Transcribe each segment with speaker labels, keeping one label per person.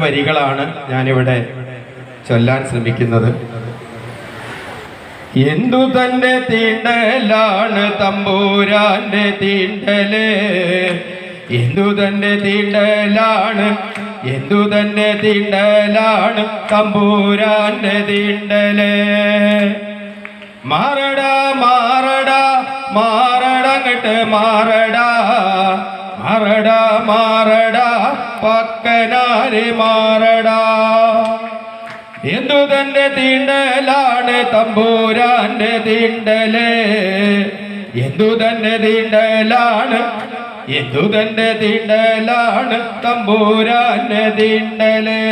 Speaker 1: വരികളാണ് ഞാനിവിടെ ചൊല്ലാൻ ശ്രമിക്കുന്നത്. എന്തു തന്റെ തീണ്ടലാണ് തമ്പൂരാന്റെ തീണ്ടൽ? എന്തു തന്റെ തീണ്ടലാണ് എന്തു തന്റെ തീണ്ടലാണ് തമ്പൂരാന്റെ തീണ്ടൽ? മാറടാ മാറടാ മാറടങ്ങട്ട് മാറടാ. പക്കനാരെ മാറടാ. എന്തു തന്റെ തീണ്ടലാണ് തമ്പൂരാന്റെ തീണ്ടലേ? എന്തു തന്റെ തീണ്ടലാണ്? എന്തു തന്റെ തീണ്ടലാണ് തമ്പൂരാന്റെ തീണ്ടലേ?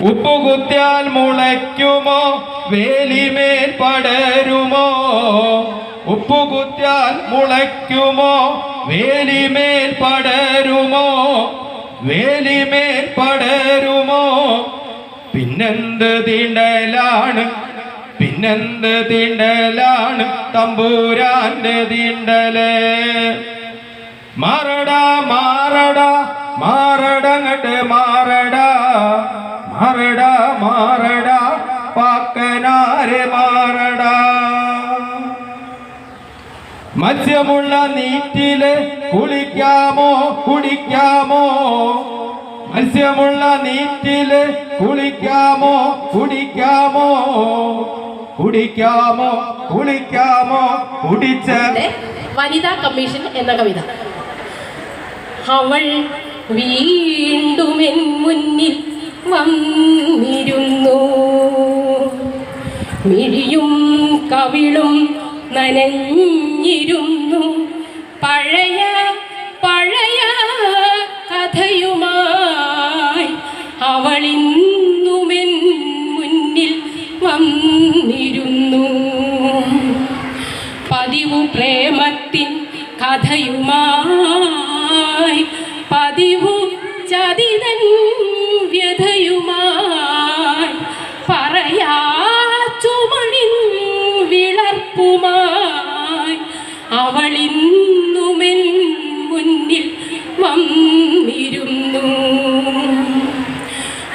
Speaker 1: ഉപ്പുകുത്തിയാൽ മുളയ്ക്കുമോ? വേലിമേൽ പടരുമോ? ഉപ്പുകുത്തിയാൽ മുളയ്ക്കുമോ? വേലിമേൽ പടരുമോ? വേലിമേൽ പടരുമോ? പിന്നെന്ത് തിണ്ടലാണ്? പിന്നെന്ത് തിണ്ടലാണ്? തമ്പൂരാന്റെ തിണ്ടലേ. മാറടാ മാറടാ മാറടങ്ങട്ട് മാറടാ. മാറടാ മാറടാ. മത്സ്യമുള്ള നീറ്റിൽ കുളിക്കാമോ? കുടിക്കാമോ? മത്സ്യമുള്ള നീറ്റിൽ കുളിക്കാമോ? കുടിക്കാമോ? കുടിക്കാമോ? കുളിക്കാമോ? കുടിച്ച
Speaker 2: വനിതാ കമ്മീഷൻ എന്ന കവിത. അവൾ വീണ്ടും എൻ മുന്നിൽ വന്നിരുന്നു. മിഴിയും കവിളും നനഞ്ഞിരുന്നു. പഴയ പഴയ കഥയുമായി അവളിന്നുമെൻ മുന്നിൽ വന്നിരുന്നു. പതിവു പ്രേമത്തിൻ കഥയുമായി പതിവു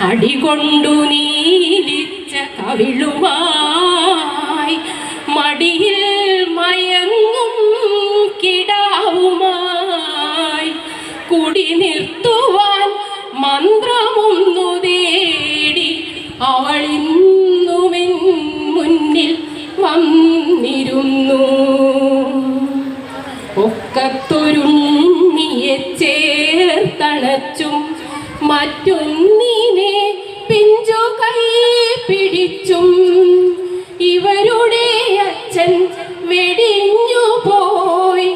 Speaker 2: അടികൊണ്ടു നീലിച്ച കവിളുമായി മടിയിൽ മയങ്ങും കിടാവുമായി കുടി നിർത്തുവാൻ മന്ത്രമൊന്നു തേടി അവളിന്നുമെൻ മുന്നിൽ വന്നിരുന്നു. ഒക്കത്തൊരുണ്ണിയെ ചേർത്തണച്ചും മറ്റൊന്നിനെ കൈ പിടിച്ചും ഇവരുടെ അച്ഛൻ വെടിഞ്ഞു പോയി.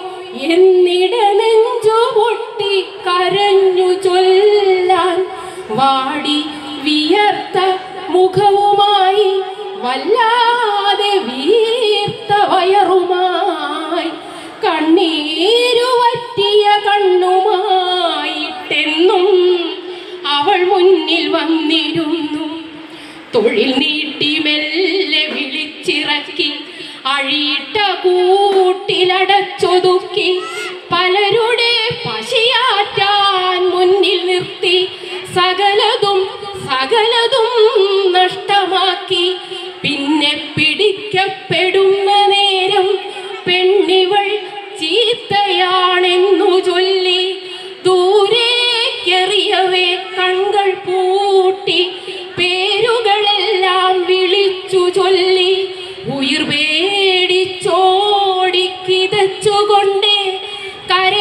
Speaker 2: എന്നിട നെഞ്ചു പൊട്ടി കരഞ്ഞു ചൊല്ലാൻ വാടി വിയർത്ത മുഖവുമായി വല്ലാതെ തൊഴിൽ നീട്ടി മെല്ലെ വിളിച്ചിറക്കി അഴിയിട്ട കൂട്ടിലടച്ചൊതുക്കി പലരുടെ പശിയാറ്റാൻ മുന്നിൽ നിർത്തി സകലതും സകലതും നഷ്ടമാക്കി.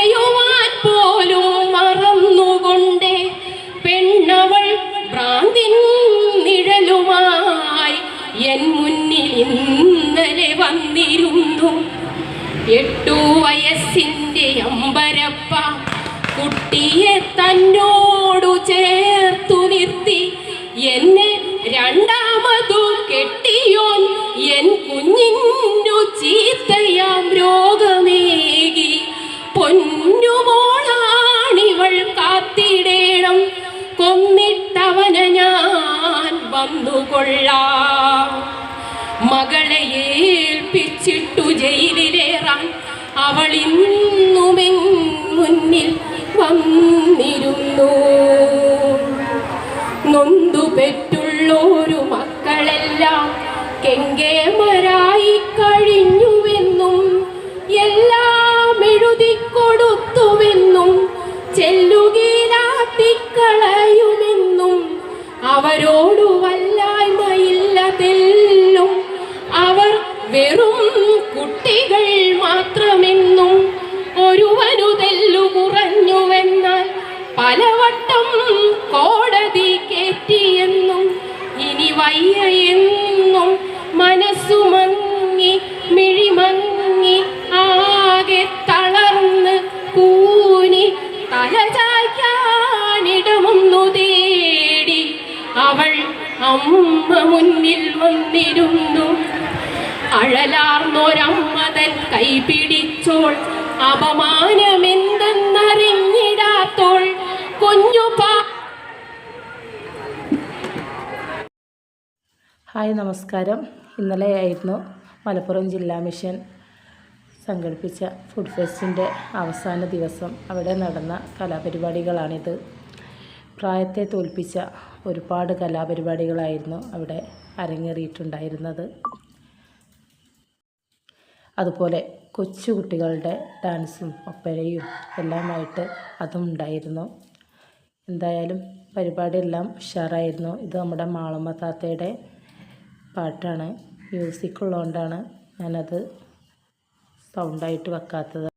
Speaker 2: കരയുവാൻ പോലും മറന്നുകൊണ്ടേ പെണ്ണവൾ ഭ്രാന്തിൻ നിഴലുമായി എൻ മുന്നിൽ ഇന്നലെ വന്നിരുന്നു. എട്ടു വയസ്സിന്റെ അമ്പരപ്പ കുട്ടിയെ തന്നോടു ചേർത്തു നിർത്തി. എന്നെ രണ്ടാമതു കെട്ടിയോൻ എൻ കുഞ്ഞിന്നു വന്നുകൊള്ളാം. മകളെ ഏൽപ്പിച്ചിട്ടു ജയിലിലേറാൻ അവൾ മുന്നിൽ വന്നിരുന്നു. നൊന്തുപെറ്റുള്ളൊരു മക്കളെല്ലാം കെങ്കേമരായി കഴിഞ്ഞുവെന്നും എല്ലാം എഴുതിക്കൊടുത്തുവെന്നും ചെല്ലുകീലാത്തിക്കളയുമെന്നും അവരോട് പലവട്ടം കോടതി കേറ്റിയെന്നും ഇനി വയ്യ എന്നും മനസ്സുമങ്ങി മിഴിമങ്ങി ആകെ തളർന്ന് കൂനി തലചായ്ക്കാനിടമൊന്നു തേടി അവൾ അമ്മ മുന്നിൽ വന്നിരുന്നു. അഴലാർന്നൊരമ്മതൻ കൈപിടിച്ചോൾ അപമാനമെന്തെന്നറിഞ്ഞിടാത്തോൾ
Speaker 3: ഹായ് നമസ്കാരം. ഇന്നലെയായിരുന്നു മലപ്പുറം ജില്ലാ മിഷൻ സംഘടിപ്പിച്ച ഫുഡ് ഫെസ്റ്റിന്റെ അവസാന ദിവസം. അവിടെ നടന്ന കലാപരിപാടികളാണിത്. പ്രായത്തെ തോൽപ്പിച്ച ഒരുപാട് കലാപരിപാടികളായിരുന്നു അവിടെ അരങ്ങേറിയിട്ടുണ്ടായിരുന്നത്. അതുപോലെ കൊച്ചുകുട്ടികളുടെ ഡാൻസും ഒപ്പനയും എല്ലാമായിട്ട് അതും ഉണ്ടായിരുന്നു. എന്തായാലും പരിപാടിയെല്ലാം ഉഷാറായിരുന്നു. ഇത് നമ്മുടെ മാളമ്മ താത്തയുടെ പാട്ടാണ്. മ്യൂസിക് ഉള്ളതുകൊണ്ടാണ് ഞാനത് സൗണ്ടായിട്ട് വെക്കാത്തത്.